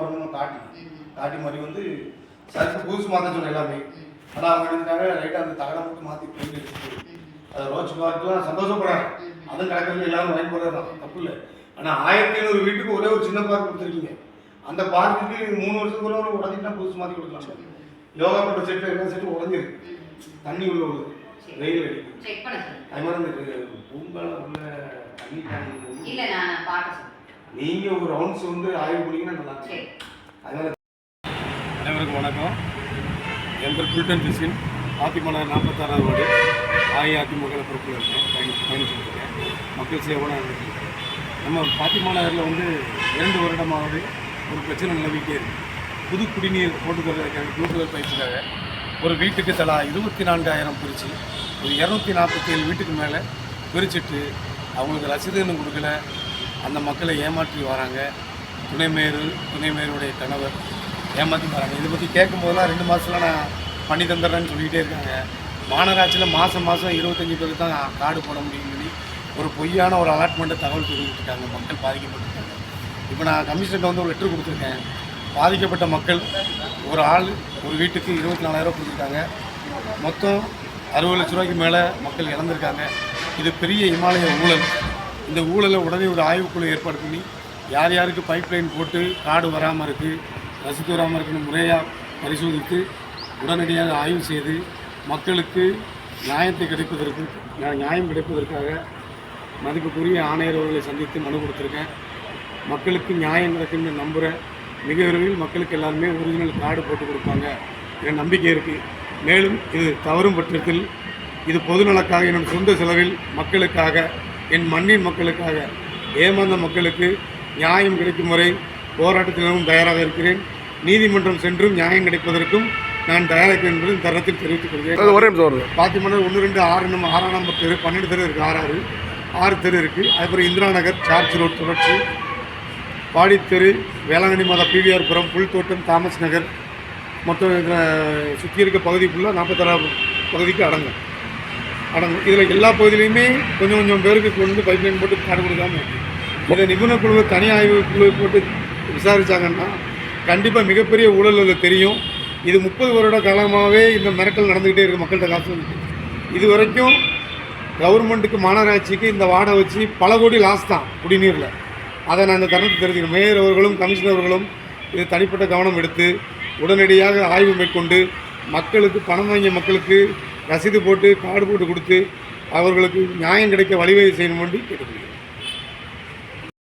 வரணும் காட்டி காட்டி மாதிரி வந்து சர்க்கு புதுசு மாற்ற சொன்னேன் எல்லாமே. ஆனால் அவங்க எடுத்துட்டாங்க லைட்டாக அந்த தகடம் மட்டும் மாற்றி அடிச்சுட்டு அதை ரோச்சு பார்க்கலாம் சந்தோஷப்படுறாங்க. அதுவும் கிடக்கிறது எல்லாரும் வாங்கி போடுறது தான். தப்பு இல்லை. ஆனால் ஆயிரத்தி ஐநூறு வீட்டுக்கு ஒரே ஒரு சின்ன பார்க் கொடுத்துருக்கீங்க. அந்த பார்க்குக்கு மூணு வருஷத்துக்கு ஒரு உடஞ்சிட்டா புதுசு மாற்றி கொடுக்கலாம். யோகா பண்ணுற செட்டு எல்லா செட்டும் உடஞ்சிருக்கு தண்ணி உள்ள உள்ளது வெயில் சொல்லு. அது மாதிரி இந்த பூங்கால உள்ள தண்ணி இல்ல நான் பார்க்க சொல்லு நீங்க ஒரு ரவுண்ட்ஸ் வந்து ஆய்வு பண்ணீங்கன்னா நல்லா இருக்கும். அதனால அனைவருக்கும் வணக்கம். என் பேர் புல்டன் பிசின். அதிமுக நாற்பத்தாறாவது வார்டு. அஇஅதிமுக பொறுப்பில் இருக்கேன். பயணி பயணிச்சுட்டு இருக்கேன். மக்கள் சேவனாக இருக்கேன் நம்ம பாத்திமா நகரில் வந்து இரண்டு வருடமாவது ஒரு பிரச்சனை நிலவிட்டே இருக்கு. புது குடிநீர் போட்டுக்கிறதுக்காக கூடுதல் பயிற்சிக்காக ஒரு வீட்டுக்கு தலா இருபத்தி நான்காயிரம் பிரித்து ஒரு இரநூத்தி நாற்பத்தி ஏழு வீட்டுக்கு மேலே பிரிச்சுட்டு அவங்களுக்கு ரசீது இன்னும் கொடுக்கல. அந்த மக்களை ஏமாற்றி வராங்க. துணைமேரு துணைமேருடைய கணவர் ஏமாற்றி வராங்க. இதை பற்றி கேட்கும் போதெல்லாம் ரெண்டு மாதத்துல நான் பண்ணி தந்துடுறேன்னு சொல்லிக்கிட்டே இருக்காங்க. மாநகராட்சியில் மாதம் மாதம் இருபத்தஞ்சி பேருக்கு தான் கார்டு போட முடியும்னு சொல்லி ஒரு பொய்யான ஒரு அலாட்மெண்ட்டை தகவல் தெரிவித்துருக்காங்க மக்கள் பாதிக்கப்பட்டிருக்காங்க. இப்போ நான் கமிஷனர்கிட்ட வந்து ஒரு லெட்ரு கொடுத்துருக்கேன். பாதிக்கப்பட்ட மக்கள் ஒரு ஆள் ஒரு வீட்டுக்கு இருபத்தி நாலாயிரம் கொடுத்துருக்காங்க. மொத்தம் அறுபது லட்ச ரூபாய்க்கு மேலே மக்கள் இழந்திருக்காங்க. இது பெரிய இமாலய ஊழல். இந்த ஊழலை உடனே ஒரு ஆய்வுக்குழு ஏற்பாடு பண்ணி யார் யாருக்கு பைப் லைன் போட்டு காடு வராமல் இருக்குது ரசித்து வராமல் இருக்குன்னு முறையாக பரிசோதித்து உடனடியாக ஆய்வு செய்து மக்களுக்கு நியாயத்தை கிடைப்பதற்கு நியாயம் கிடைப்பதற்காக மதிப்புக்குரிய ஆணையர் அவர்களை சந்தித்து மனு கொடுத்துருக்கேன். மக்களுக்கு நியாயம் கிடைக்குன்னு நம்புகிறேன் மிக விரைவில் மக்களுக்கு எல்லாருமே ஒரிஜினல் கார்டு போட்டு கொடுப்பாங்க என் நம்பிக்கை இருக்குது மேலும் இது தவறும் பட்சத்தில் இது பொதுநலக்காக என்னும் சொந்த செலவில் மக்களுக்காக என் மண்ணின் மக்களுக்காக ஏமாந்த மக்களுக்கு நியாயம் கிடைக்கும் வரை போராட்டத்திலும் தயாராக இருக்கிறேன். நீதிமன்றம் சென்றும் நியாயம் கிடைப்பதற்கும் நான் தயாராக என்பது இந்த தருணத்தில் தெரிவித்துக் கொள்கிறேன். ஒரே பாத்திமன்ற ஒன்று ரெண்டு ஆறு நம்ம ஆறாம் நம்பர் தெரு பன்னெண்டு தெரு இருக்குது ஆறு ஆறு. தெரு இருக்குது அதுக்கப்புறம் இந்திரா நகர் சார்ஜ் ரோட் தொடர்ச்சி. வாடித்தெரு வேளாங்கண்ணி மாதா பிவிஆர் புரம் புல்தோட்டம் தாமஸ் நகர். மொத்தம் இதில் சுற்றி இருக்க பகுதி ஃபுல்லாக நாற்பத்தாறாம் பகுதிக்கு அடங்கும். அடங்கும் இதில் எல்லா பகுதியிலையுமே கொஞ்சம் கொஞ்சம் பேருக்கு கொண்டு வந்து பைப் லைன் போட்டு காடு கொடுக்காமல் இருக்கு. இதை நிபுணர் குழு தனி ஆய்வு குழு போட்டு விசாரித்தாங்கன்னா கண்டிப்பாக மிகப்பெரிய ஊழல் அதில் தெரியும். இது முப்பது வருட காலமாகவே இந்த மிரட்டல் நடந்துக்கிட்டே இருக்குது மக்கள்கிட்ட காசு இது வரைக்கும் கவர்மெண்ட்டுக்கு மாநகராட்சிக்கு இந்த வாடை வச்சு பல கோடி லாஸ் தான் குடிநீரில். அதை நான் இந்த தருணத்தை தெரிஞ்சுக்கிறேன் மேயர் அவர்களும் கமிஷனர் அவர்களும் இது தனிப்பட்ட கவனம் எடுத்து உடனடியாக ஆய்வு மேற்கொண்டு மக்களுக்கு பணம் வாங்கிய மக்களுக்கு ரசீது போட்டு கார்டு போட்டு கொடுத்து அவர்களுக்கு நியாயம் கிடைக்க வழிவகை செய்யணும் வேண்டி கேட்டுக்கொள்கிறேன்.